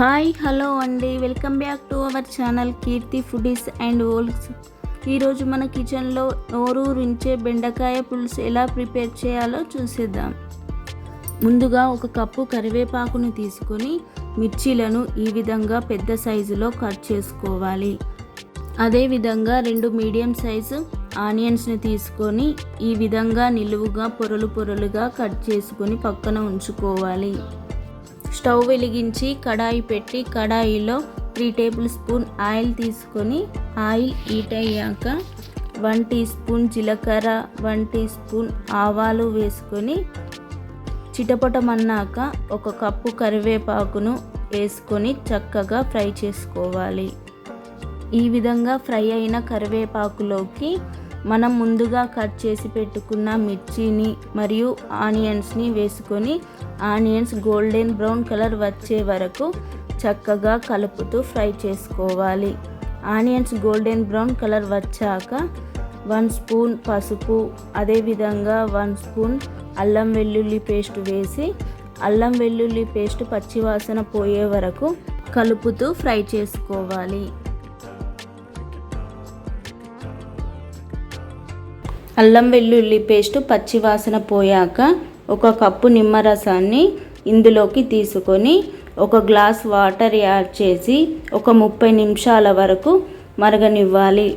Hi hello అండి. Welcome back to our channel Keerthi foodies and vlogs. ఈరోజు మన కిచెన్లో నోరూరించే బెండకాయ పులుసు ఎలా ప్రిపేర్ చేయాలో చూసేద్దాం. ముందుగా ఒక కప్పు కరివేపాకును తీసుకొని మిర్చీలను ఈ విధంగా పెద్ద సైజులో కట్ చేసుకోవాలి. అదేవిధంగా రెండు మీడియం సైజు ఆనియన్స్ని తీసుకొని ఈ విధంగా నిలువుగా పొరలు పొరలుగా కట్ చేసుకొని పక్కన ఉంచుకోవాలి. స్టవ్ వెలిగించి కడాయి పెట్టి కడాయిలో త్రీ టేబుల్ స్పూన్ ఆయిల్ తీసుకొని ఆయిల్ హీట్ అయ్యాక వన్ టీ స్పూన్ జీలకర్ర వన్ టీ స్పూన్ ఆవాలు వేసుకొని చిటపటమన్నాక ఒక కప్పు కరివేపాకును వేసుకొని చక్కగా ఫ్రై చేసుకోవాలి. ఈ విధంగా ఫ్రై అయిన కరివేపాకులోకి మనం ముందుగా కట్ చేసి పెట్టుకున్న మిర్చిని మరియు ఆనియన్స్ని వేసుకొని ఆనియన్స్ గోల్డెన్ బ్రౌన్ కలర్ వచ్చే వరకు చక్కగా కలుపుతూ ఫ్రై చేసుకోవాలి. ఆనియన్స్ గోల్డెన్ బ్రౌన్ కలర్ వచ్చాక వన్ స్పూన్ పసుపు అదేవిధంగా వన్ స్పూన్ అల్లం వెల్లుల్లి పేస్ట్ వేసి అల్లం వెల్లుల్లి పేస్ట్ పచ్చివాసన పోయే వరకు కలుపుతూ ఫ్రై చేసుకోవాలి. అల్లం వెల్లుల్లి పేస్ట్ పచ్చివాసన పోయాక ఒక కప్పు నిమ్మరసాన్ని ఇందులోకి తీసుకొని ఒక గ్లాస్ వాటర్ యాడ్ చేసి ఒక ముప్పై నిమిషాల వరకు మరగనివ్వాలి.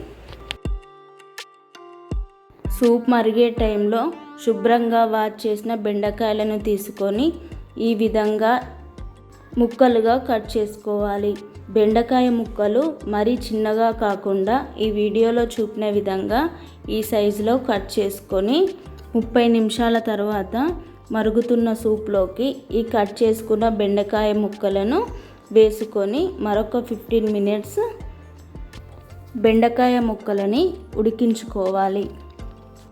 సూప్ మరిగే టైంలో శుభ్రంగా వాష్ చేసిన బెండకాయలను తీసుకొని ఈ విధంగా ముక్కలుగా కట్ చేసుకోవాలి. బెండకాయ ముక్కలు మరీ చిన్నగా కాకుండా ఈ వీడియోలో చూపిన విధంగా ఈ సైజులో కట్ చేసుకొని ముప్పై నిమిషాల తర్వాత మరుగుతున్న సూప్లోకి ఈ కట్ చేసుకున్న బెండకాయ ముక్కలను వేసుకొని మరొక ఫిఫ్టీన్ మినిట్స్ బెండకాయ ముక్కలని ఉడికించుకోవాలి.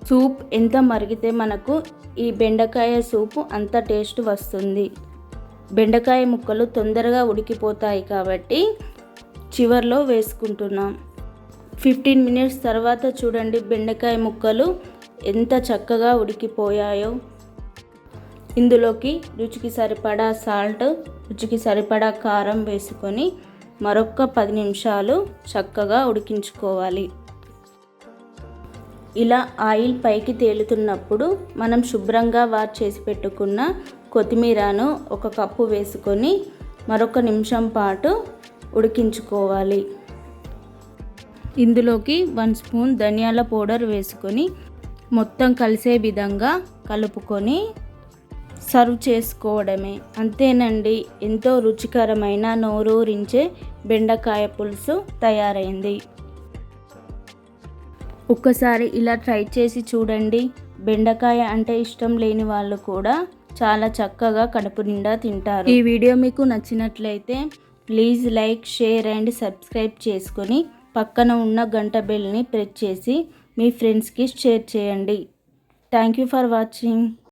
సూప్ ఎంత మరిగితే మనకు ఈ బెండకాయ సూపు అంత టేస్ట్ వస్తుంది. బెండకాయ ముక్కలు తొందరగా ఉడికిపోతాయి కాబట్టి చివర్లో వేసుకుంటున్నాం. ఫిఫ్టీన్ మినిట్స్ తర్వాత చూడండి బెండకాయ ముక్కలు ఎంత చక్కగా ఉడికిపోయాయో. ఇందులోకి రుచికి సరిపడా సాల్ట్ రుచికి సరిపడా కారం వేసుకొని మరొక పది నిమిషాలు చక్కగా ఉడికించుకోవాలి. ఇలా ఆయిల్ పైకి తేలుతున్నప్పుడు మనం శుభ్రంగా వాష్ చేసి పెట్టుకున్న కొత్తిమీరను ఒక కప్పు వేసుకొని మరొక నిమిషం పాటు ఉడికించుకోవాలి. ఇందులోకి వన్ స్పూన్ ధనియాల పౌడర్ వేసుకొని మొత్తం కలిసే విధంగా కలుపుకొని సర్వ్ చేసుకోవడమే. అంతేనండి ఎంతో రుచికరమైన నోరూరించే బెండకాయ పులుసు తయారైంది. ఒక్కసారి ఇలా ట్రై చేసి చూడండి. బెండకాయ అంటే ఇష్టం లేని వాళ్ళు కూడా చాలా చక్కగా కడుపు నిండా తింటారు. ఈ వీడియో మీకు నచ్చినట్లయితే please like share and subscribe చేసుకొని పక్కన ఉన్న గంట బెల్ని ప్రెస్ చేసి మీ ఫ్రెండ్స్కి షేర్ చేయండి. Thank you for watching.